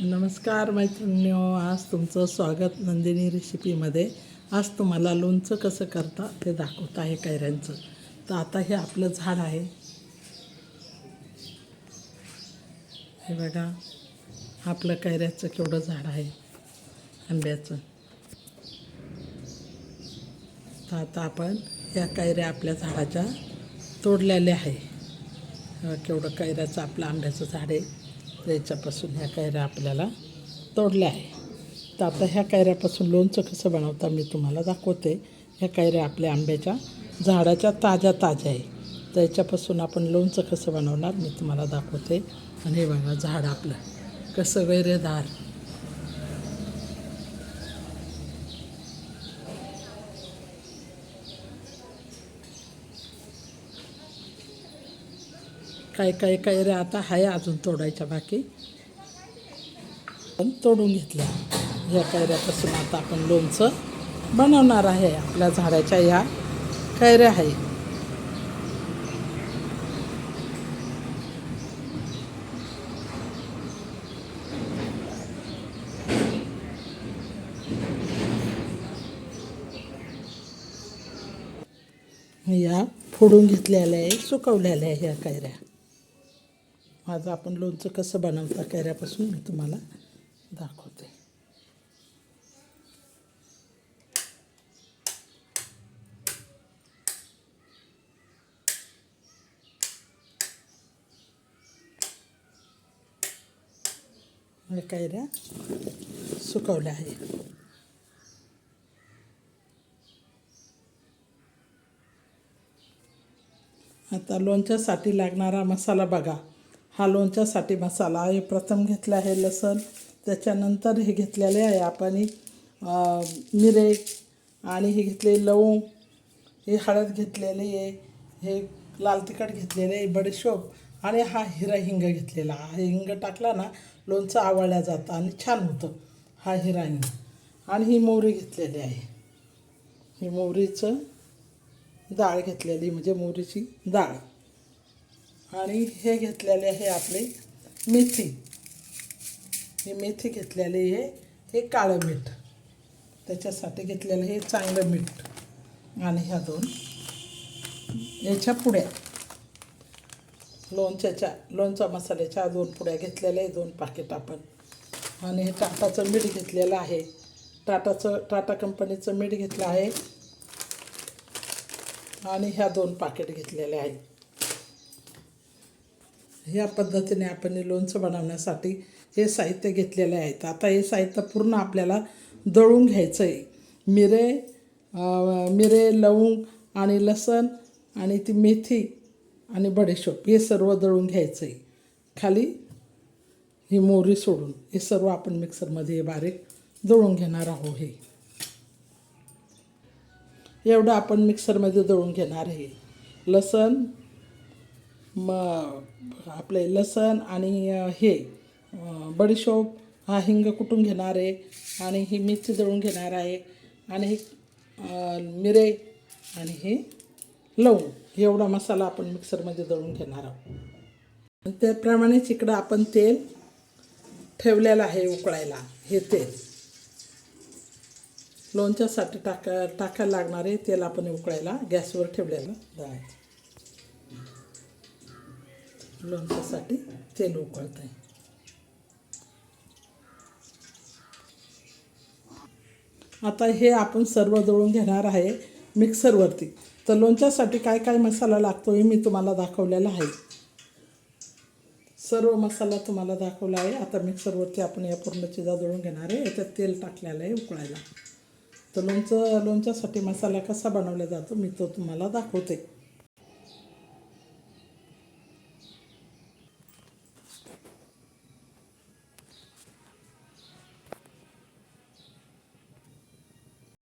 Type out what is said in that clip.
नमस्कार मैत्रिणींनो आज तुमचं स्वागत नंदिनी रेसिपीमध्ये. आज तुम्हाला लोणचं कसं करता ते दाखवत आहे कैऱ्यांचं. तर आता हे आपलं झाड आहे. हे बघा आपलं कैऱ्याचं केवढं झाड आहे आंब्याचं. तर आता आपण या कैऱ्या आपल्या झाडाच्या तोडलेल्या आहे. केवढं कैऱ्याचं आपलं आंब्याचं झाड आहे. त्याच्यापासून ह्या कैऱ्या आपल्याला तोडल्या आहे. तर आता ह्या कैऱ्यापासून लोणचं कसं बनवता मी तुम्हाला दाखवते. ह्या कैऱ्या आपल्या आंब्याच्या झाडाच्या ताज्या ताज्या आहे. त्याच्यापासून आपण लोणचं कसं बनवणार मी तुम्हाला दाखवते. आणि हे बघा झाड आपलं कसं वैरेदार. काही काही कैऱ्या आता आहे अजून तोडायच्या बाकी. पण तोडून घेतल्या. ह्या कैऱ्यापासून आता आपण लोणचं बनवणार आहे आपल्या झाडाच्या ह्या कैऱ्या आहे या फोडून घेतलेल्या आहे सुकवलेल्या आहे ह्या कैऱ्या माझं आपण लोणचं कसं बनवता कैऱ्यापासून मी तुम्हाला दाखवते. ह्या कैऱ्या सुकवल्या आहे आता लोणच्यासाठी लागणारा मसाला बघा. हा लोणच्यासाठी मसाला. हे प्रथम घेतला आहे लसण. त्याच्यानंतर हे घेतलेले आहे आपण मिरे आणि हे घेतले लवंग. हे हळद घेतलेली आहे. हे लाल तिखट घेतलेले आहे बडीशोप. आणि हा हिरा हिंग घेतलेला. हा हिंग टाकला ना लोणचं आवळल्या जातं आणि छान होतं. हा हिरा हिंग. आणि ही मोहरी घेतलेली आहे. ही मोहरीचं डाळ घेतलेली म्हणजे मोहरीची डाळ. आणि हे घेतलेले आहे आपले मेथी. ही मेथी घेतलेली आहे हे काळं मीठ. त्याच्यासाठी घेतलेलं हे चांगलं मीठ. आणि ह्या दोन याच्या पुड्या. लोणच्याच्या लोणचा मसाल्याच्या दोन पुड्या घेतलेल्या आहे दोन पाकिट आपण. आणि हे टाटाचं मीठ घेतलेलं आहे. टाटाचं टाटा कंपनीचं मीठ घेतलं आहे. आणि ह्या दोन पाकिट घेतलेल्या आहेत. ह्या पद्धतीने आपण लोणचं बनवण्यासाठी हे साहित्य घेतलेले आहेत. आता हे साहित्य पूर्ण आपल्याला दळून घ्यायचं आहे मिरे मिरे लवंग आणि लसण आणि ती मेथी आणि बडेशोप हे सर्व दळून घ्यायचं आहे खाली ही मोहरी सोडून हे सर्व आपण मिक्सरमध्ये बारीक दळून घेणार आहोत हे. एवढं आपण मिक्सरमध्ये दळून घेणार आहे. लसण म आपले लसण आणि हे बडीशोप हा हिंग कुटून घेणार आहे आणि ही मिरची दळून घेणार आहे आणि हे मिरे आणि हे लवंग एवढा मसाला आपण मिक्सरमध्ये दळून घेणार आहोत. त्याप्रमाणेच इकडं आपण तेल ठेवलेलं आहे उकळायला हे तेल. लोणच्यासाठी टाका टाकायला लागणारे तेल आपण उकळायला गॅसवर ठेवलेलं जायचं लोणच्यासाठी तेल उकळत आहे आता हे आपण सर्व दळून घेणार आहे मिक्सरवरती. तर लोणच्यासाठी काय काय मसाला लागतो हे मी तुम्हाला दाखवलेला आहे. सर्व मसाला तुम्हाला दाखवला आहे. आता मिक्सरवरती आपण या पूर्ण चिजा दळून घेणार आहे. याच्यात तेल टाकलेलं आहे उकळायला. तर लोणचं लोणच्यासाठी मसाला कसा बनवला जातो मी तो तुम्हाला दाखवते.